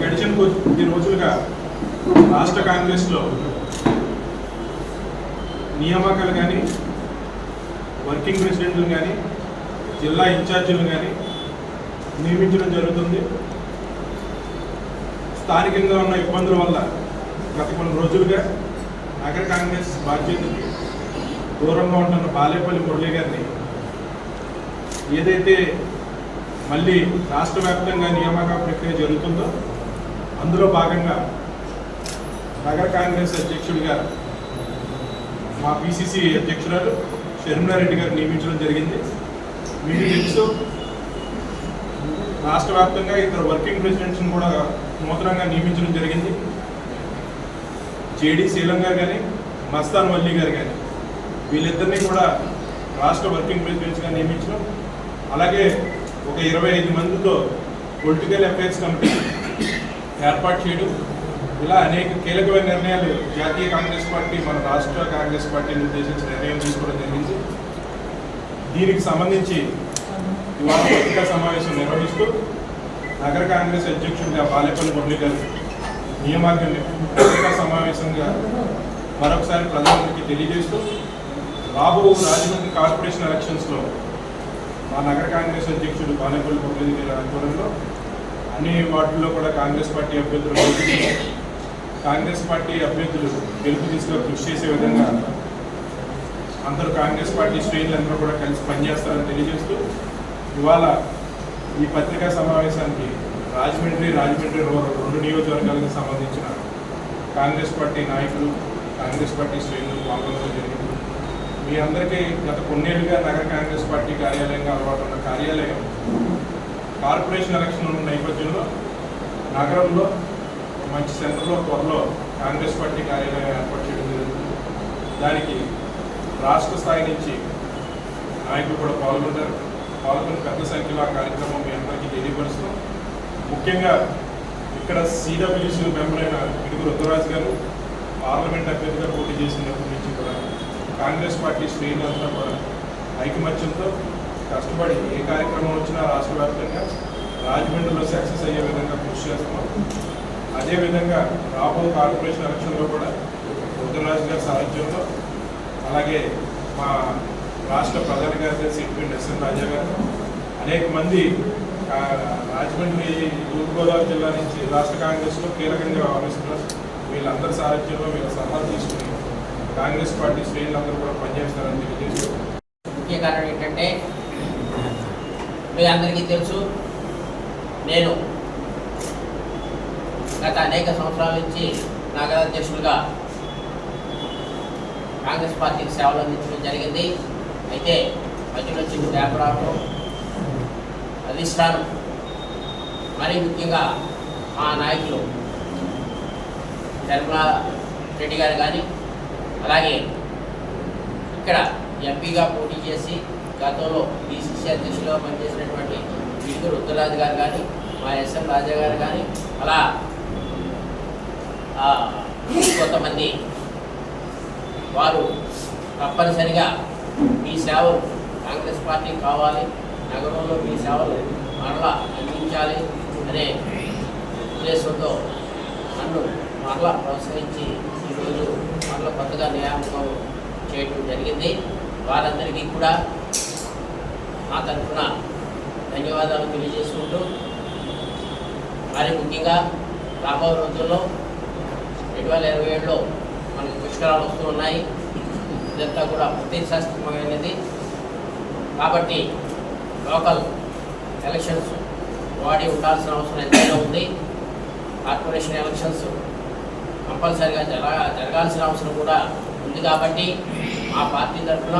గడిచిన కొద్ది రోజులుగా రాష్ట్ర కాంగ్రెస్లో నియామకాలు కానీ వర్కింగ్ ప్రెసిడెంట్లు కానీ జిల్లా ఇన్ఛార్జీలు కానీ నియమించడం జరుగుతుంది. స్థానికంగా ఉన్న ఇబ్బందుల వల్ల గత కొన్ని రోజులుగా నగర కాంగ్రెస్ బాధ్యతకి దూరంగా ఉంటున్న బాలేపల్లి మురళి గారిని ఏదైతే మళ్ళీ రాష్ట్ర వ్యాప్తంగా నియామక ప్రక్రియ జరుగుతుందో అందులో భాగంగా నగర కాంగ్రెస్ అధ్యక్షుడిగా మా పిసిసి అధ్యక్షురాలు షర్మిలారెడ్డి గారు నియమించడం జరిగింది. మీకు తెలుసు రాష్ట్ర వ్యాప్తంగా ఇద్దరు వర్కింగ్ ప్రెసిడెంట్స్ని కూడా నూతనంగా నియమించడం జరిగింది. జేడి శీలం గారు కానీ మస్తాన్ వల్లి గారు కానీ వీళ్ళిద్దరినీ కూడా రాష్ట్ర వర్కింగ్ ప్రెసిడెంట్స్గా నియమించడం. అలాగే ఒక ఇరవై ఐదు మందితో పొలిటికల్ అఫైర్స్ కమిటీ ఏర్పాటు చేయడం. ఇలా అనేక కీలకమైన నిర్ణయాలు జాతీయ కాంగ్రెస్ పార్టీ మన రాష్ట్ర కాంగ్రెస్ పార్టీని ఉద్దేశించి నిర్ణయం తీసుకోవడం జరిగింది. దీనికి సంబంధించి ఇవాళ పత్రికా సమావేశం నిర్వహిస్తూ నగర కాంగ్రెస్ అధ్యక్షుడిగా బాలేపల్లి మురళి గారు నియామకాన్ని పత్రికా సమావేశంగా మరొకసారి ప్రధానమంత్రికి తెలియజేస్తూ రాబో రాజమండ్రి కార్పొరేషన్ ఎలక్షన్స్లో మా నగర కాంగ్రెస్ అధ్యక్షుడు బాలేపల్లి మురళి గారి ఆధ్వర్యంలో అన్ని వార్డుల్లో కూడా కాంగ్రెస్ పార్టీ అభ్యర్థులు కాంగ్రెస్ పార్టీ అభ్యర్థులు గెలుపు దిశగా కృషి చేసే విధంగా అందరూ కాంగ్రెస్ పార్టీ శ్రేణులందరూ కూడా కలిసి పనిచేస్తారని తెలియజేస్తూ ఇవాళ ఈ పత్రికా సమావేశానికి రాజమండ్రి రాజమండ్రి రూరల్ రెండు నియోజకవర్గాలకు సంబంధించిన కాంగ్రెస్ పార్టీ నాయకులు కాంగ్రెస్ పార్టీ శ్రేణులు పాల్గొనడం జరిగింది. మీ అందరికీ గత కొన్నేళ్ళుగా నగర కాంగ్రెస్ పార్టీ కార్యాలయంగా అలవాటు ఉన్న కార్యాలయం కార్పొరేషన్ ఎలక్షన్ ఉన్న నేపథ్యంలో నగరంలో మంచి సెంటర్లో త్వరలో కాంగ్రెస్ పార్టీ కార్యాలయం ఏర్పాటు చేయడం జరుగుతుంది. దానికి రాష్ట్ర స్థాయి నుంచి నాయకులు కూడా పాల్గొంటారు. పాల్గొని పెద్ద సంఖ్యలో ఆ కార్యక్రమం మీ అందరికీ తెలియపరుస్తాం ముఖ్యంగా ఇక్కడ సిడబ్ల్యూసీ మెంబర్ అయిన ఇడుగు రుద్రరాజు గారు పార్లమెంట్ అభ్యర్థిగా పోటీ చేసినప్పటి నుంచి కూడా కాంగ్రెస్ పార్టీ శ్రేణులంతా కూడా ఐకమత్యంతో కష్టపడి ఏ కార్యక్రమం వచ్చినా రాష్ట్ర వ్యాప్తంగా రాజమండ్రిలో సక్సెస్ అయ్యే విధంగా కృషి చేస్తున్నాం. అదేవిధంగా రాబో కార్పొరేషన్ ఎలక్షన్లో కూడా రుద్రరాజు గారి సాహిత్యంలో అలాగే మా రాష్ట్ర ప్రధాన కార్యదర్శి ఇటువంటి ఎస్ఎన్ రాజా గారు అనేక మంది రాజమండ్రి తూర్పుగోదావరి జిల్లా నుంచి రాష్ట్ర కాంగ్రెస్లో కీలకంగా వ్యవహరిస్తున్నారు వీళ్ళందరి సారథ్యంలో వీళ్ళ సలహాలు తీసుకుని కాంగ్రెస్ పార్టీ శ్రేణులందరూ కూడా పనిచేస్తారని తెలియజేస్తూ ముఖ్య కారణం ఏంటంటే మీ అందరికీ తెలుసు నేను గత అనేక సంవత్సరాల నుంచి నగరాధ్యక్షులుగా కాంగ్రెస్ పార్టీకి సేవలు అందించడం జరిగింది. అయితే మధ్యలో చిన్న గ్యాప్ రావడం అధిష్టానం మరీ ముఖ్యంగా మా నాయకులు నిర్మలా రెడ్డి గారు కానీ అలాగే ఇక్కడ ఎంపీగా పోటీ చేసి గతంలో బీసీసీ అధ్యక్షులుగా పనిచేసినటువంటి ఇడుగు రుద్రరాజు గారు కానీ మా ఎస్ఎం రాజా గారు కానీ అలా ఆ, కొంతమంది వారు తప్పనిసరిగా మీ సేవలు కాంగ్రెస్ పార్టీ కావాలి నగరంలో మీ సేవలు మరలా అందించాలి అనే ఉద్దేశంతో నన్ను మరలా ప్రోత్సహించి ఈరోజు మరలా కొత్తగా నియామకం చేయడం జరిగింది. వారందరికీ కూడా ఆ తరఫున ధన్యవాదాలు తెలియజేసుకుంటూ మరి ముఖ్యంగా రాబో రోజుల్లో రెండు వేల ఇరవై ఏడులో మనకు పుష్కరాలు వస్తూ ఉన్నాయి. ఇదంతా కూడా ప్రత్యక్షాస్త్రమైనది కాబట్టి లోకల్ ఎలక్షన్స్ వాడి ఉండాల్సిన అవసరం ఎంతైనా ఉంది. కార్పొరేషన్ ఎలక్షన్స్ కంపల్సరిగా జరగ జరగాల్సిన అవసరం కూడా ఉంది కాబట్టి మా పార్టీ తరఫున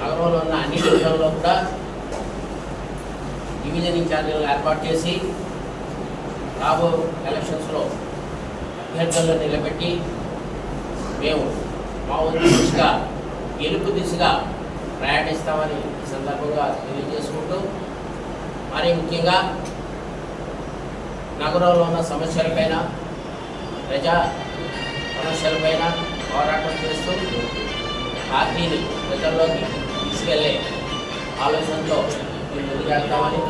నగరంలో ఉన్న అన్ని డివిజన్లో కూడా డివిజన్ ఇన్ఛార్జీలు ఏర్పాటు చేసి రాబో ఎలక్షన్స్లో అభ్యర్థులను నిలబెట్టి మేము మా వంతు దిశగా గెలుపు దిశగా ప్రయాణిస్తామని ఈ సందర్భంగా తెలియజేసుకుంటూ మరి ముఖ్యంగా నగరంలో ఉన్న సమస్యలపైన ప్రజా సమస్యలపైన పోరాటం చేస్తూ పార్టీని ప్రజల్లోకి తీసుకెళ్ళే ఆలోచనతో మేము ముందుకెళ్తామని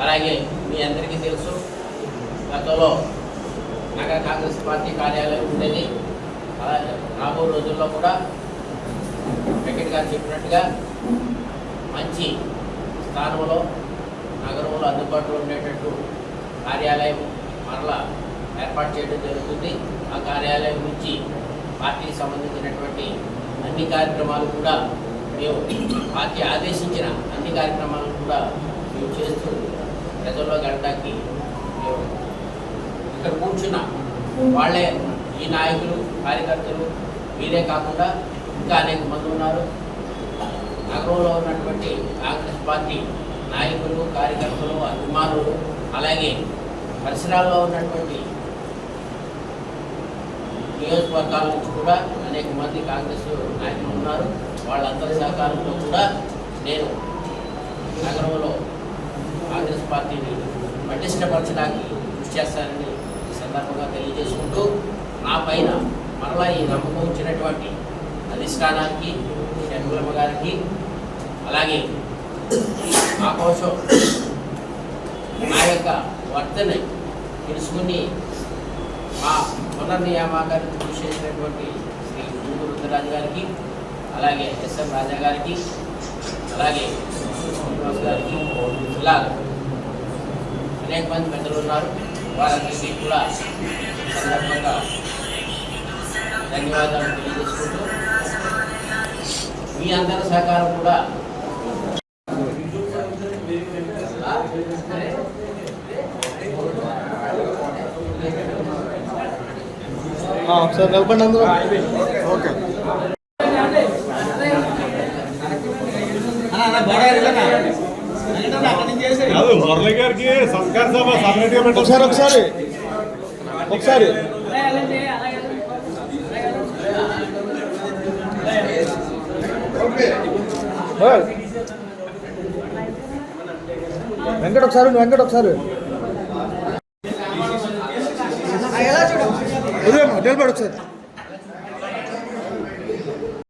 అలాగే మీ అందరికీ తెలుసు గతంలో నగర కాంగ్రెస్ పార్టీ కార్యాలయం ఉండేది. అలాగే రాబో రోజుల్లో కూడా వెంకట్ గారు చెప్పినట్టుగా మంచి స్థానంలో నగరంలో అందుబాటులో ఉండేటట్టు కార్యాలయం మరలా ఏర్పాటు చేయడం జరుగుతుంది. ఆ కార్యాలయం నుంచి పార్టీకి సంబంధించినటువంటి అన్ని కార్యక్రమాలు కూడా మేము పార్టీ ఆదేశించిన అన్ని కార్యక్రమాలను కూడా మేము చేస్తూ ప్రజల్లో గడటానికి మేము ఇక్కడ కూర్చున్న. వాళ్ళే ఈ నాయకులు కార్యకర్తలు వీరే కాకుండా ఇంకా అనేక మంది ఉన్నారు. నగరంలో ఉన్నటువంటి కాంగ్రెస్ పార్టీ నాయకులు కార్యకర్తలు అభిమానులు అలాగే పరిసరాల్లో ఉన్నటువంటి నియోజకవర్గాల నుంచి కూడా అనేక మంది కాంగ్రెస్ నాయకులు ఉన్నారు. వాళ్ళందరి సహకారంతో కూడా నేను నగరంలో కాంగ్రెస్ పార్టీని పటిష్టపరచడానికి కృషి చేస్తానని ఈ సందర్భంగా తెలియజేసుకుంటూ నా పైన మరలా ఈ నమ్మకం ఇచ్చినటువంటి అధిష్టానానికి షణ్ములమ్మ గారికి అలాగే నా కోసం నా యొక్క వర్తని తెలుసుకుని మా పునర్నియామకానికి కృషి చేసినటువంటి శ్రీ గుండు రుద్రరాజు గారికి అలాగే ఎస్ఎం రాజా గారికి అలాగే గారికి ఇలా అనేక మంది పెద్దలు ఉన్నారు. వారందరికీ కూడా సందర్భంగా ధన్యవాదాలు తెలియజేసుకుంటూ మీ అందరి సహకారం కూడా ఒకసారి నిలబండి అందరూ ఓకే. కాదు. మురళి గారికి సంస్కార సభ సపరేట్ ఒకసారి ఒకసారి. ఒకసారి. వెంకట్ ఒకసారి వెంకట్ ఒకసారి. నిలబడు ఒకసారి.